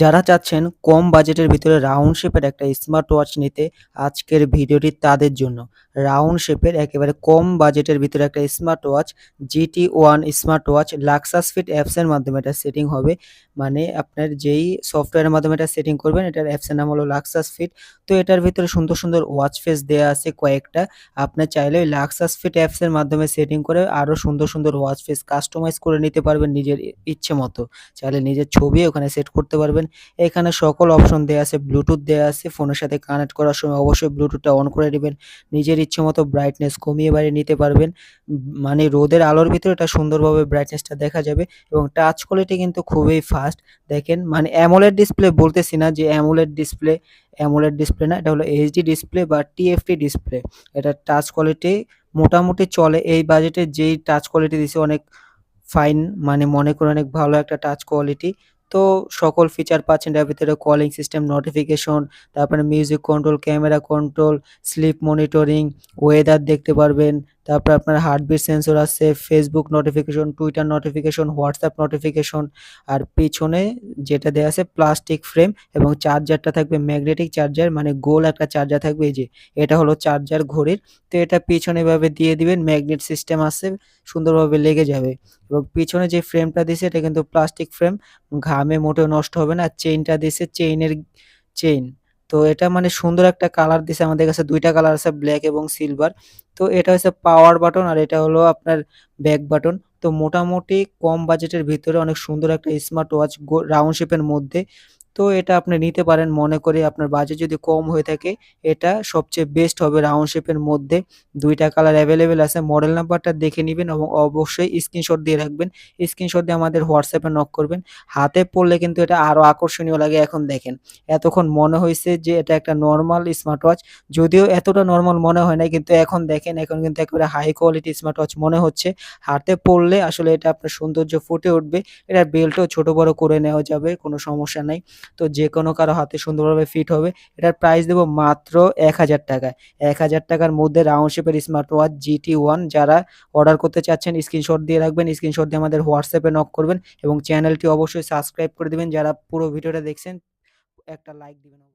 যারা চাচ্ছেন কম বাজেটের ভিতরে রাউন্ড শেপের একটা স্মার্ট ওয়াচ নিতে আজকের ভিডিওটি তাদের জন্য। রাউন্ড শেপের একেবারে কম বাজেটের ভিতরে একটা smart watch, GT one smart watch, লাক্সাস fit অ্যাপসের মাধ্যমে এটা সেটিং হবে। মানে আপনার যেই সফটওয়্যারের মাধ্যমে এটা সেটিং করবেন, এটার অ্যাপসের নাম হলো লাক্সাস ফিট। তো এটার ভিতরে সুন্দর সুন্দর ওয়াচ ফেস দেওয়া আছে কয়েকটা। আপনার চাইলে ওই লাক্সাস ফিট অ্যাপসের মাধ্যমে সেটিং করে আরও সুন্দর সুন্দর ওয়াচ ফেস কাস্টমাইজ করে নিতে পারবেন নিজের ইচ্ছে মতো। চাইলে নিজের ছবি ওখানে সেট করতে পারবেন এখানে সকল অপশন দেওয়া আছে ব্লুটুথ দেওয়া আছে ফোনের সাথে কানেক্ট করার সময় অবশ্যই ব্লুটুথটা অন করে নেবেন। নিজের ইচ্ছে মতো ব্রাইটনেস কমিয়ে বাড়িয়ে নিতে পারবেন। মানে রোদের আলোর ভিতরে এটা সুন্দরভাবে ব্রাইটনেসটা দেখা যাবে এবং টাচ কোয়ালিটি কিন্তু খুবই ফাস্ট দেখেন মানে অ্যামোলেড ডিসপ্লে বলতেছি না যে অ্যামোলেড ডিসপ্লে অ্যামোলেড ডিসপ্লে না, এটা হলো এইচডি ডিসপ্লে বা টিএফটি ডিসপ্লে এটা টাচ কোয়ালিটি মোটামুটি চলে। এই বাজেটে যেই টাচ কোয়ালিটি দিছে, অনেক ফাইন মানে মনে করেন অনেক ভালো একটা টাচ কোয়ালিটি তো সকল ফিচার পাচ্ছেন এর ভিতরে কলিং সিস্টেম নোটিফিকেশন তারপরে music control camera control sleep monitoring weather দেখতে পারবেন। তারপর আপনার হার্টবিট সেন্সর আছে Facebook notification Twitter notification WhatsApp notification আর পিছনে যেটা দেওয়া আছে প্লাস্টিক ফ্রেম এবং চার্জারটা থাকবে ম্যাগনেটিক চার্জার মানে গোল একটা চার্জার থাকবে, এই যে এটা হলো চার্জার ঘড়ির। তো এটা পিছনে এভাবে দিয়ে দিবেন ম্যাগনেট সিস্টেম আছে সুন্দরভাবে লেগে যাবে। এবং পিছনে যে ফ্রেমটা দিছে, এটা কিন্তু প্লাস্টিক ফ্রেম ঘামে মোটেও নষ্ট হবে না চেইনটা দিছে চেইনের চেইন তো এটা মানে সুন্দর একটা কালার দিছে আমাদের কাছে। দুইটা কালার আছে ব্ল্যাক এবং সিলভার তো এটা হচ্ছে পাওয়ার বাটন আর এটা হলো আপনার ব্যাক বাটন তো মোটামুটি কম বাজেটের ভিতরে অনেক সুন্দর একটা স্মার্ট ওয়াচ রাউন্ড শেপের মধ্যে তো এটা আপনি নিতে পারেন। মনে করে আপনার বাজেট যদি কম হয়ে থাকে, এটা সবচেয়ে বেস্ট হবে রাউন্ড শেপের মধ্যে। দুইটা কালার অ্যাভেলেবেল আছে মডেল নাম্বারটা দেখে নেবেন এবং অবশ্যই স্ক্রিনশট দিয়ে রাখবেন। স্ক্রিনশট দিয়ে আমাদের হোয়াটসঅ্যাপে নক করবেন। হাতে পড়লে কিন্তু এটা আরও আকর্ষণীয় লাগে এখন দেখেন। এতক্ষণ মনে হয়েছে যে এটা একটা নর্মাল স্মার্ট ওয়াচ যদিও এতটা নর্মাল মনে হয় না কিন্তু এখন দেখেন, এখন কিন্তু একেবারে হাই কোয়ালিটি স্মার্ট ওয়াচ মনে হচ্ছে। হাতে পড়লে আসলে এটা আপনার সৌন্দর্য ফুটে উঠবে। এটার বেল্টও ছোট বড় করে নেওয়া যাবে, কোনো সমস্যা নাই। তো যে কোনো কারও হাতে সুন্দরভাবে ফিট হবে। এটার প্রাইস দেবো মাত্র এক হাজার টাকায়। এক হাজার টাকার মধ্যে রাউন্ড শেপের স্মার্ট ওয়াচ জিটি ওয়ান যারা অর্ডার করতে চাচ্ছেন স্ক্রিনশট দিয়ে রাখবেন স্ক্রিনশট দিয়ে আমাদের হোয়াটসঅ্যাপে নক করবেন এবং চ্যানেলটি অবশ্যই সাবস্ক্রাইব করে দেবেন। যারা পুরো ভিডিওটা দেখছেন, একটা লাইক দিবেন।